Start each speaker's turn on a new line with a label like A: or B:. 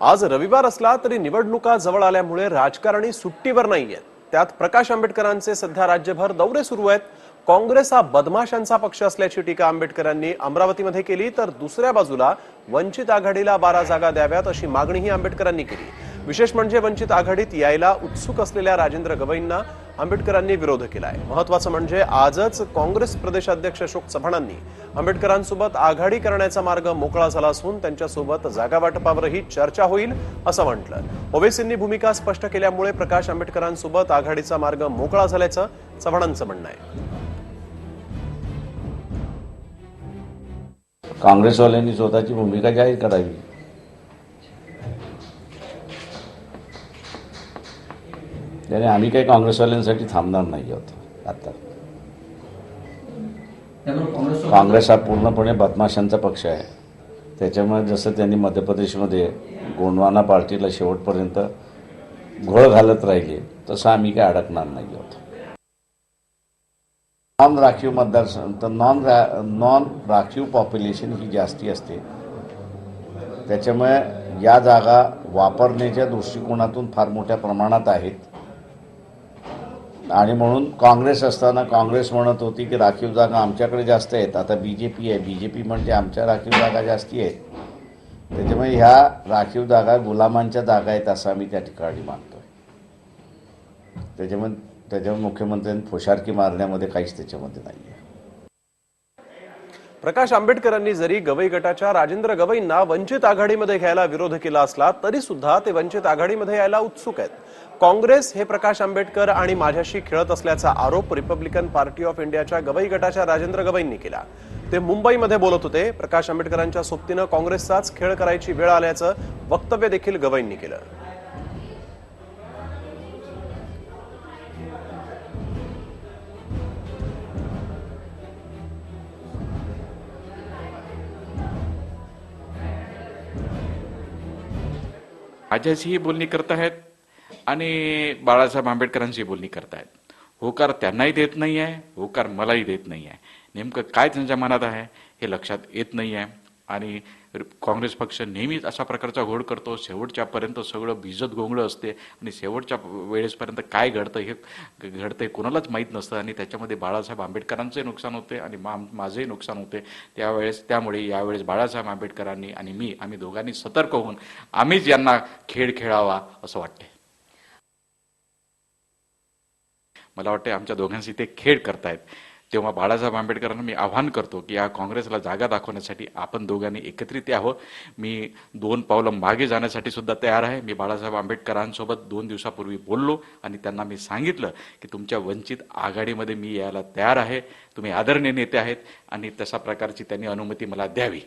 A: आज रविवार असला तरी निवडणुका जवळ आल्यामुळे राजकारणी सुट्टीवर नाहीयेत त्यात प्रकाश आंबेडकरांचे सध्या राज्यभर दौरे सुरू आहेत. काँग्रेस हा बदमाशांचा पक्ष असल्याची टीका आंबेडकरांनी अमरावतीमध्ये केली तर दुसऱ्या बाजूला वंचित आघाडीला बारा जागा द्याव्यात अशी मागणीही आंबेडकरांनी केली. विशेष म्हणजे वंचित आघाडीत यायला उत्सुक असलेल्या राजेंद्र गवईंना आंबेडकरांनी विरोध केला आहे महत्वाचं म्हणजे आजच काँग्रेस प्रदेशाध्यक्ष अशोक चव्हाणांनी आंबेडकरांसोबत आघाडी करण्याचा मार्ग मोकळा झाला असून त्यांच्यासोबत जागा वाटपावरही चर्चा होईल असं म्हटलं. ओवेसींनी भूमिका स्पष्ट केल्यामुळे प्रकाश आंबेडकरांसोबत आघाडीचा मार्ग मोकळा झाल्याचं चव्हाणांचं म्हणणं आहे.
B: काँग्रेसवाल्यांनी स्वतःची भूमिका जाहीर करावी. त्याने आम्ही काही काँग्रेसवाल्यांसाठी थांबणार नाही आहोत आता.
C: काँग्रेस
B: काँग्रेस हा पूर्णपणे बदमाशांचा पक्ष आहे. त्याच्यामुळे जसं त्यांनी मध्य प्रदेशमध्ये गोंडवाना पार्टीला शेवटपर्यंत घोळ घालत राहिले तसं आम्ही काय अडकणार नाही आहोत. नॉन राखीव मतदारसंघ तर नॉन रा नॉन राखीव पॉप्युलेशन ही जास्ती असते. त्याच्यामुळे या जागा वापरण्याच्या दृष्टिकोनातून फार मोठ्या प्रमाणात आहेत. आणि म्हणून काँग्रेस असताना काँग्रेस म्हणत होती की राखीव जागा आमच्याकडे जास्त आहेत. आता बी जे पी आहे. बी जे पी म्हणजे आमच्या राखीव जागा जास्ती आहेत. त्याच्यामुळे ह्या राखीव जागा गुलामांच्या जागा आहेत असं आम्ही त्या ठिकाणी मानतोय. त्याच्यामुळे त्याच्यामुळे मुख्यमंत्र्यांनी फोशारकी मारण्यामध्ये काहीच त्याच्यामध्ये नाही आहे
A: प्रकाश आंबेडकरांनी जरी गवई गटाच्या राजेंद्र गवईंना वंचित आघाडीमध्ये घ्यायला विरोध केला असला तरी सुद्धा ते वंचित आघाडीमध्ये यायला उत्सुक आहेत. काँग्रेस हे प्रकाश आंबेडकर आणि माझ्याशी खेळत असल्याचा आरोप रिपब्लिकन पार्टी ऑफ इंडियाच्या गवई गटाच्या राजेंद्र गवईंनी केला. ते मुंबईमध्ये बोलत होते. प्रकाश आंबेडकरांच्या सोबतीनं काँग्रेसचाच खेळ करायची वेळ आल्याचं वक्तव्य देखील गवईंनी केलं.
D: माझ्याशीही बोलणी करतायत आणि बाळासाहेब आंबेडकरांशी बोलणी करतायत होकार त्यांनाही देत नाही आहे होकार मलाही देत नाही आहे नेमकं काय त्यांच्या मनात आहे हे लक्षात येत नाही आहे आणि काँग्रेस पक्ष नेहमीच अशा प्रकारचा घोड करतो शेवटच्यापर्यंत सगळं भिजत गोंगळं असते आणि शेवटच्या वेळेसपर्यंत काय घडतं हे घडतं कोणालाच माहीत नसतं आणि त्याच्यामध्ये बाळासाहेब आंबेडकरांचंही नुकसान होते आणि मा माझंही नुकसान होते. त्यावेळेस त्यामुळे यावेळेस बाळासाहेब आंबेडकरांनी आणि मी आम्ही दोघांनी सतर्क होऊन आम्हीच यांना खेळ खेळावा असं वाटते मला वाटते आमच्या दोघांशी ते खेळ करतायत. तेव्हा बाळासाहेब आंबेडकरांना मी आव्हान करतो की या काँग्रेसला जागा दाखवण्यासाठी आपण दोघांनी एकत्रित यावं. मी दोन पावलं मागे जाण्यासाठी सुद्धा तयार आहे. मी बाळासाहेब आंबेडकरांसोबत दोन दिवसापूर्वी बोललो आणि त्यांना मी सांगितलं की तुमच्या वंचित आघाडीमध्ये मी यायला तयार आहे. तुम्ही आदरणीय नेते आहेत आणि तशा प्रकारची त्यांनी अनुमती मला द्यावी.